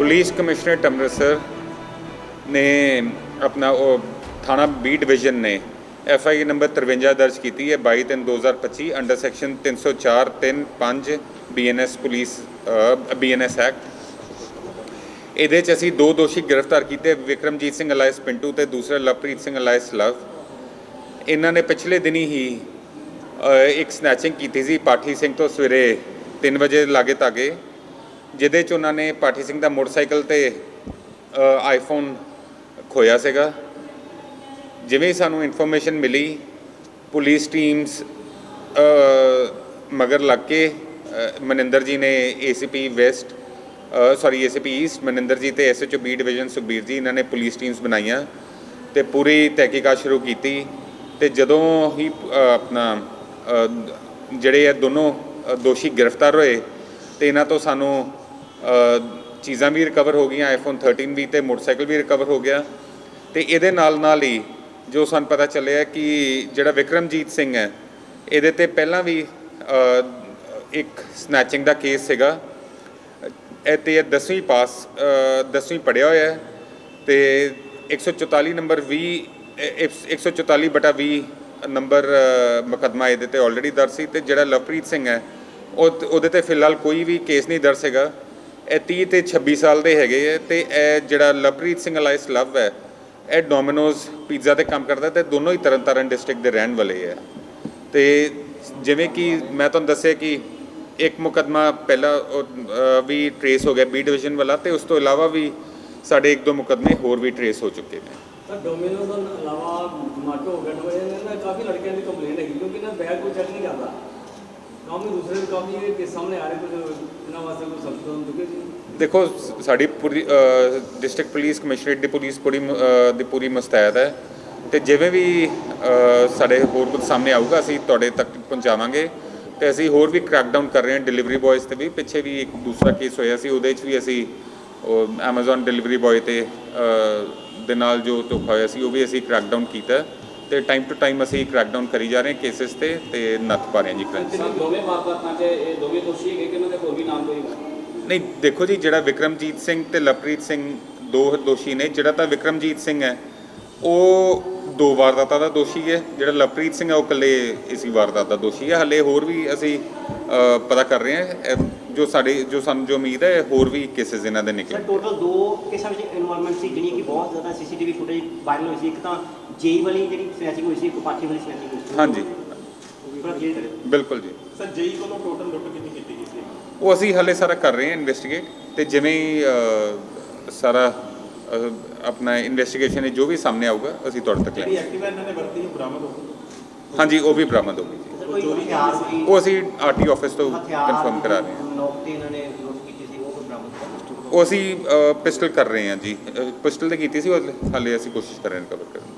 Police commissioner Amritsar ਨੇ ਆਪਣਾ ਉਹ ਥਾਣਾ ਬੀ ਡਿਵੀਜ਼ਨ ਨੇ ਐਫ ਆਈ ਨੰਬਰ 53 ਦਰਜ ਕੀਤੀ ਹੈ 22 ਤਿੰਨ 2025 under section 304 3 5 BNS police BNS act ਇਹਦੇ 'ਚ ਅਸੀਂ ਦੋ ਦੋਸ਼ੀ ਗ੍ਰਿਫਤਾਰ ਕੀਤੇ, ਵਿਕਰਮਜੀਤ ਸਿੰਘ ਅਲਾਇਸ ਪਿੰਟੂ ਤੇ ਦੂਸਰਾ ਲਵਪ੍ਰੀਤ ਸਿੰਘ ਅਲਾਇਸ ਲਵ। ਇਹਨਾਂ ਨੇ ਪਿਛਲੇ ਦਿਨੀ ਹੀ ਇੱਕ ਸਨੈਚਿੰਗ ਕੀਤੀ ਸੀ, ਪਾਠੀ ਸਿੰਘ ਤੋਂ ਸਵੇਰੇ 3 ਵਜੇ ਲਾਗੇ ਤਾਗੇ ਜਿਹਦੇ 'ਚ ਉਹਨਾਂ ਨੇ ਪਾਠੀ ਸਿੰਘ ਦਾ ਮੋਟਰਸਾਈਕਲ ਤੇ ਆਈਫੋਨ ਖੋਇਆ ਸੀਗਾ। ਜਿਵੇਂ ਸਾਨੂੰ ਇਨਫੋਰਮੇਸ਼ਨ ਮਿਲੀ, ਪੁਲਿਸ ਟੀਮਸ ਮਗਰ ਲੱਗ ਕੇ ਮਨਿੰਦਰ ਜੀ ਨੇ ACP west sorry ACP east Maninder ji ਤੇ ਐਸਐਚਓ ਬੀ ਡਿਵੀਜ਼ਨ ਸੁਖਬੀਰ ਜੀ ਇਹਨਾਂ ਨੇ ਪੁਲਿਸ ਟੀਮਸ ਬਣਾਈਆਂ ਤੇ ਪੂਰੀ ਤਹਿਕੀਕਾਤ ਸ਼ੁਰੂ ਕੀਤੀ ਤੇ ਜਦੋਂ ਹੀ ਆਪਣਾ ਜਿਹੜੇ ਇਹ ਦੋਨੋਂ ਦੋਸ਼ੀ ਗ੍ਰਿਫਤਾਰ ਹੋਏ ਤੇ ਇਹਨਾਂ ਤੋਂ ਸਾਨੂੰ ਚੀਜ਼ਾਂ ਵੀ ਰਿਕਵਰ ਹੋ ਗਈਆਂ ਆਈਫੋਨ 13 ਵੀ ਤੇ ਮੋਟਰਸਾਈਕਲ ਵੀ ਰਿਕਵਰ ਹੋ ਗਿਆ। ਤੇ ਇਹਦੇ ਨਾਲ ਨਾਲ ਹੀ ਜੋ ਸਾਨੂੰ ਪਤਾ ਚੱਲਿਆ ਕਿ ਜਿਹੜਾ ਵਿਕਰਮਜੀਤ ਸਿੰਘ ਹੈ ਇਹਦੇ ਤੇ ਪਹਿਲਾਂ ਵੀ ਇੱਕ ਸਨੈਚਿੰਗ ਦਾ ਕੇਸ ਸੀਗਾ। ਇਹ ਤੇ ਇਹ 10ਵੀਂ ਪਾਸ 10ਵੀਂ ਪੜਿਆ ਹੋਇਆ ਹੈ ਤੇ 144 ਨੰਬਰ 20 ਇਹ- ਇਹ 144 ਬਟਾ 20 ਨੰਬਰ ਅ, ਮੁਕੱਦਮਾ ਇਹਦੇ ਤੇ ਆਲਰੇਡੀ ਦਰਜ ਸੀ ਤੇ ਜਿਹੜਾ ਲਵਪ੍ਰੀਤ ਸਿੰਘ ਹੈ ਉਹ ਉਹਦੇ ਤੇ ਫਿਲਹਾਲ ਕੋਈ ਵੀ ਕੇਸ ਨਹੀਂ ਦਰਜ ਹੈਗਾ ਇਹ 30 ਤੇ 26 ਸਾਲ ਦੇ ਹੈਗੇ ਹੈ ਤੇ ਇਹ ਜਿਹੜਾ ਲਵਪ੍ਰੀਤ ਸਿੰਘ ਅਲਾਈਸ ਲਵ ਹੈ, ਇਹ ਡੋਮਿਨੋਜ਼ ਪੀਜ਼ਾ ਤੇ ਕੰਮ ਕਰਦਾ ਤੇ ਦੋਨੋਂ ਹੀ ਤਰਨਤਾਰਨ ਡਿਸਟ੍ਰਿਕਟ ਦੇ ਰਹਿਣ ਵਾਲੇ ਹੈ ਤੇ ਜਿਵੇਂ ਕਿ ਮੈਂ ਤੁਹਾਨੂੰ ਦੱਸਿਆ ਕਿ ਇੱਕ ਮੁਕੱਦਮਾ ਪਹਿਲਾਂ ਵੀ ਟਰੇਸ ਹੋ ਗਿਆ ਬੀ ਡਿਵੀਜ਼ਨ ਵਾਲਾ ਤੇ ਉਸ ਤੋਂ ਇਲਾਵਾ ਵੀ ਸਾਡੇ ਇੱਕ ਦੋ ਮੁਕੱਦਮੇ ਹੋਰ ਵੀ ਟਰੇਸ ਹੋ ਚੁੱਕੇ ਨੇ। ਸਰ, ਡੋਮਿਨੋਜ਼ ਤੋਂ ਇਲਾਵਾ ਜਮਾਟੋ ਹੋ ਗਿਆ ਡੋਏ ਨੇ ਕਾਫੀ ਲੜਕਿਆਂ ਦੀ ਕੰਪਲੇਂਟ ਹੈਗੀ ਕਿਉਂਕਿ ਨਾ ਬੈਗ ਕੋਈ ਚੈੱਕ ਨਹੀਂ ਕਰਦਾ। ਕਾਫੀ ਦੂਸਰੇ ਵੀ ਇਹ ਕੇਸ ਸਾਹਮਣੇ ਆ ਰਹੇ ਕੁਝ ਇਹਨਾਂ ਵਾਸਤੇ ਕੋਈ ਸਖਤ ਕਦਮ ਦੇਖੋ ਸਾਡੀ ਪੂਰੀ ਡਿਸਟ੍ਰਿਕਟ ਪੁਲਿਸ ਕਮਿਸ਼ਨਰੇਟ ਦੀ ਪੁਲਿਸ ਪੂਰੀ ਦੀ ਪੂਰੀ ਮੁਸਤੈਦ ਹੈ। ਤੇ ਜਿਵੇਂ ਵੀ ਸਾਡੇ ਹੋਰ ਕੁਝ ਸਾਹਮਣੇ ਆਊਗਾ, ਅਸੀਂ ਤੁਹਾਡੇ ਤੱਕ ਪਹੁੰਚਾਵਾਂਗੇ। ਤੇ ਅਸੀਂ ਹੋਰ ਵੀ ਕ੍ਰੈਕਡਾਊਨ ਕਰ ਰਹੇ ਹਾਂ ਡਿਲੀਵਰੀ ਬॉयਜ਼ ਤੇ ਵੀ। ਪਿੱਛੇ ਵੀ ਇੱਕ ਦੂਸਰਾ ਕੇਸ ਹੋਇਆ ਸੀ, ਉਹਦੇ 'ਚ ਵੀ ਅਸੀਂ, ਉਹ Amazon ਡਿਲੀਵਰੀ ਬॉय ਤੇ ਦੇ ਨਾਲ ਜੋ ਧੋਖਾ ਹੋਇਆ ਸੀ, ਉਹ ਵੀ ਅਸੀਂ ਕ੍ਰੈਕਡਾਊਨ ਕੀਤਾ। ਤੇ ਟਾਈਮ ਟੂ ਟਾਈਮ ਅਸੀਂ ਕ੍ਰੈਕਡਾਊਨ ਕਰੀ ਜਾ ਰਹੇ ਹਾਂ ਕੇਸਿਸ ਤੇ ਤੇ ਨੱਥ ਪਾ ਰਹੇ ਹਾਂ ਜੀ ਸਰ ਦੋਵੇਂ ਵਾਰਦਾਤਾਂ 'ਚ ਇਹ ਦੋਵੇਂ ਦੋਸ਼ੀ ਹੈਗੇ ਕਿ ਇਹਨਾਂ ਦੇ ਹੋਰ ਵੀ ਨਾਮ ਕੋਈ ਨਹੀਂ ਦੇਖੋ ਜੀ ਜਿਹੜਾ ਵਿਕਰਮਜੀਤ ਸਿੰਘ ਤੇ ਲਵਪ੍ਰੀਤ ਸਿੰਘ ਦੋ ਦੋਸ਼ੀ ਨੇ ਜਿਹੜਾ ਤਾਂ ਵਿਕਰਮਜੀਤ ਸਿੰਘ ਹੈ ਉਹ ਦੋ ਵਾਰਦਾਤਾਂ ਦਾ ਦੋਸ਼ੀ ਹੈ ਜਿਹੜਾ ਲਵਪ੍ਰੀਤ ਸਿੰਘ ਹੈ ਉਹ ਇਕੱਲੇ ਇਸੀ ਵਾਰਦਾਤ ਦਾ ਦੋਸ਼ੀ ਹੈ। ਹਲੇ ਹੋਰ ਵੀ ਅਸੀਂ ਪਤਾ ਕਰ ਰਹੇ ਹਾਂ ਜੋ ਸਾਡੇ ਜੋ ਸਾਨੂੰ ਜੋ ਉਮੀਦ ਹੈ ਹੋਰ ਵੀ ਕੇਸਿਸ ਇਹਨਾਂ ਦੇ ਸਰ ਨਿਕਲੇ ਟੋਟਲ ਦੋ ਕੇਸਾਂ ਵਿੱਚ ਇਨਵੋਲਵਮੈਂਟ ਸੀ ਜਿਹੜੀ ਕਿ ਬਹੁਤ ਜ਼ਿਆਦਾ ਸੀਸੀਟੀਵੀ ਫੁਟੇਜ ਵਾਇਰਲ ਹੋਈ ਸੀ। ਇੱਕ ਤਾਂ ਜੇਈ ਵਾਲੀ ਜਿਹੜੀ ਸਨੈਚਿੰਗ ਹੋਈ ਸੀ ਇੱਕ ਪਾਠੀ ਵਾਲੀ ਸਨੈਚਿੰਗ ਹੋਈ ਸੀ। ਹਾਂਜੀ। ਥੋੜਾ ਕਲੀਅਰ ਕਰਿਓ ਬਿਲਕੁਲ ਜੀ। ਸਰ ਜੇਈ ਵੱਲੋਂ ਟੋਟਲ ਲੁੱਟ ਕਿੰਨੀ ਕੀਤੀ ਗਈ ਸੀ? ਉਹ ਅਸੀਂ ਹਲੇ ਸਾਰਾ ਕਰ ਰਹੇ ਹਾਂ ਇਨਵੈਸਟੀਗੇਟ ਤੇ ਜਿਵੇਂ ਹੀ ਸਾਰਾ ਆਪਣਾ ਇਨਵੈਸਟੀਗੇਸ਼ਨ ਜੋ ਵੀ ਸਾਹਮਣੇ ਆਊਗਾ ਅਸੀਂ ਤੁਹਾਡੇ ਤੱਕ ਜਿਹੜੀ ਲੈ ਐਕਟਿਵਾ ਇਹਨਾਂ ਨੇ ਵਰਤੀ ਉਹ ਬਰਾਮਦ ਹੋ ਗਈ? ਹਾਂਜੀ ਉਹ ਵੀ ਬਰਾਮਦ ਹੋ ਗਈ ਜੀ। ਸਰ ਕੋਈ ਹਥਿਆਰ ਕੋਈ ਉਹ ਅਸੀਂ ਆਰਟੀ ਆਫਿਸ ਤੋਂ ਕਨਫਰਮ ਕਰਾ ਰਹੇ ਹਾਂ। ਨੋਕ ਤੇ ਇਹਨਾਂ ਨੇ ਲੁੱਟ ਕੀਤੀ ਸੀ ਉਹ ਕੋਈ ਬਰਾਮਦ ਕਰ ਉਹ ਅਸੀਂ ਪਿਸਟਲ ਕਰ ਰਹੇ ਹਾਂ ਜੀ। ਪਿਸਟਲ ਤੇ ਕੀਤੀ ਸੀ ਉਹ ਹਾਲੇ ਅਸੀਂ ਕੋਸ਼ਿਸ਼ ਕਰ ਰਹੇ ਹਾਂ ਕਵਰ ਕਰਨ ਦੀ।